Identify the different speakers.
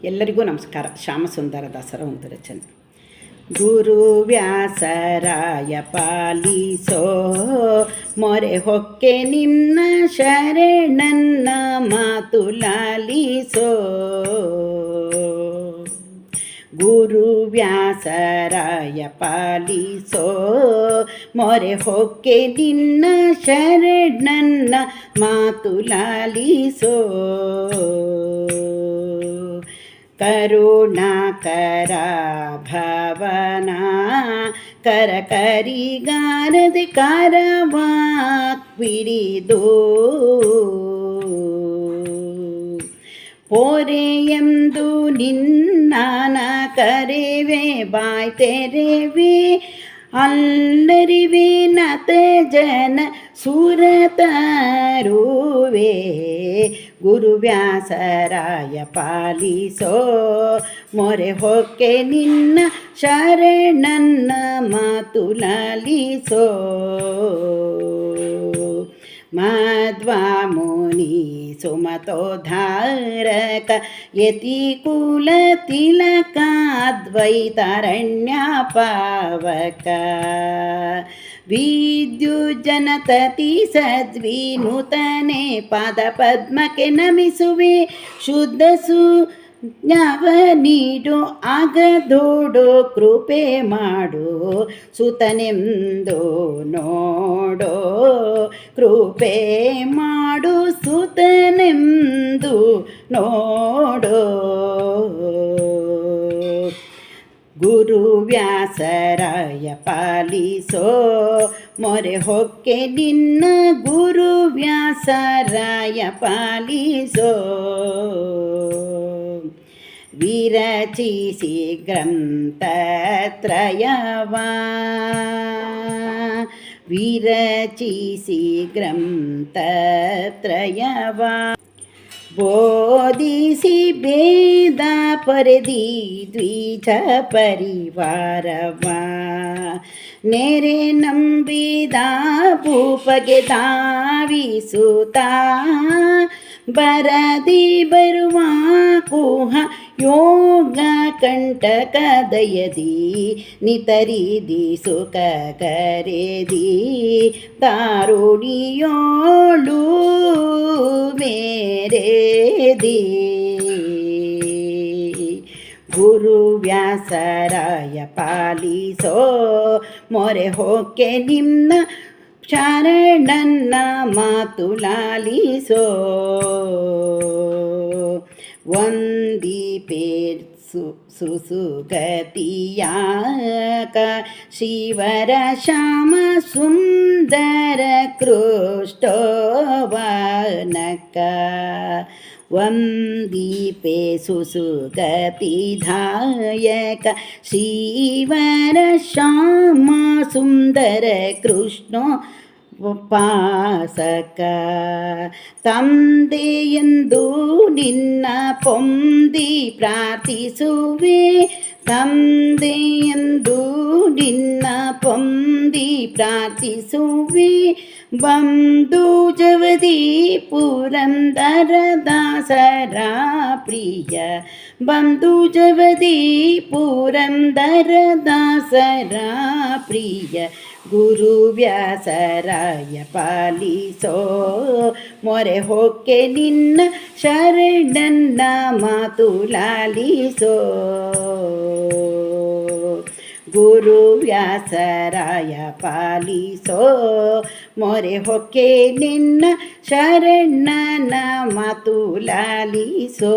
Speaker 1: ಎಲ್ಲರಿಗೂ ನಮಸ್ಕಾರ ಶ್ಯಾಮಸುಂದರ ದಾಸರ ಒಂದು ರಚನೆ ಗುರು ವ್ಯಾಸರಾಯ ಪಾಲಿಸೋ ಮೊರೆ ಹೊಕ್ಕೆ ನಿನ್ನ ಶರಣನ್ನ ಮಾತು ಲಾಲಿಸೋ ಗುರು ವ್ಯಾಸರಾಯ ಪಾಲಿಸೋ ಮೊರೆ ಹೊಕ್ಕೆ ನಿನ್ನ ಶರಣನ್ನ ಮಾತು ಲಾಲಿಸೋ ಕರುಣಾಕರ ಭವನ ಕರ ಕರಿಗಾರದೆ ಕರವಾ ಪಿಡಿದು ಪೋರೆಯೆಂದು ನಿನ್ನಾನ ಕರೆವೆ ಬಾಯ್ ತೆರೆವೆ ಅಲ್ಲರಿವೆ ನತ ಜನ ಸುರತರುವೆ ಗುರುವ್ಯಾಸರಾಯ ಪಾಲಿಸೋ ಮೊರೆ ಹೊಕ್ಕೆ ನಿನ್ನ ಶರಣನ್ನ ಮಾತು ಲಾಲಿಸೋ मध्वामुनि सुमतोद्धारक यति कुलतिलकाद्वैतारण्यापावक। विद्युज्जनतति सद्विनूतने पादपद्मके नमिसुवे शुद्धसु ಜ್ಞಾವ ನೀಡು ಆಗದೋಡು ಕೃಪೆ ಮಾಡು, ಸುತನೆಂದು ನೋಡೋ. ಕೃಪೆ ಮಾಡು, ಸುತನೆಂದು ನೋಡೋ. ಗುರು ವ್ಯಾಸರಾಯ ಪಾಲಿಸೋ ಮೊರೆ ಹೊಕ್ಕೆ ನಿನ್ನ ಗುರು ವ್ಯಾಸರಾಯ ಪಾಲಿಸೋ. विरचिसि ग्रन्थत्रयवा विरचिसि ग्रन्थत्रयवा ಬೋಧಿಸಿ ಭೇದ ಪರದಿ ದ್ವಿಜ ಪರಿವಾರವ. ನೆರೆ ನಂಬಿದ ಭೂಪಗೆ ತಾವಿಸುತ್ತ ಬರದಿ ಬರುವ ಕುಹ ಯೋಗ ಕಂಟಕದಯದಿ ನಿತರಿದಿ ಸುಖ ಕರೆದಿ ದಾರುಣಿಯೋಳು ಮೇರೆದಿ ಗುರು ವ್ಯಾಸರಾಯ ಪಾಲಿಸೋ ಮೊರೆ ಹೋಕೆ ನಿನ್ನ ಶರಣನ್ನ ಮಾತು ಲಾಲಿಸೋ. सुशुषुकपियाक श्रीवर श्याम सुन्दरकृष्टो वानक वं दीपे सुषुकपिधायक श्रीवर श्याम सुन्दर कृष्णो ಉಪಾಸಕ. ತಂದೆಯೆಂದು ನಿನ್ನ ಪೊಂದಿ ಪ್ರಾರ್ಥಿಸುವೆ. ತಂದೆಯೆಂದು ನಿನ್ನ ಪೊಂದಿ ಪ್ರಾರ್ಥಿಸುವೆ ಬಂದು ಜವದಿ ಪುರಂದರ ದಾಸರ ಪ್ರಿಯ ಬಂದು ಜವದಿ ಪುರಂದರ ದಾಸರ ಪ್ರಿಯ ಗುರು ವ್ಯಾಸರಾಯ ಪಾಲಿಸೋ ಮೊರೆ ಹೊಕ್ಕೆ ನಿನ್ನ ಶರಣನ್ನ ಮಾತು ಲಾಲಿಸೋ ಗುರು ವ್ಯಾಸರಾಯ ಪಾಲಿಸೋ ಮೊರೆ ಹೊಕ್ಕೆ ನಿನ್ನ ಶರಣನ ಮಾತು ಲಾಲಿಸೋ.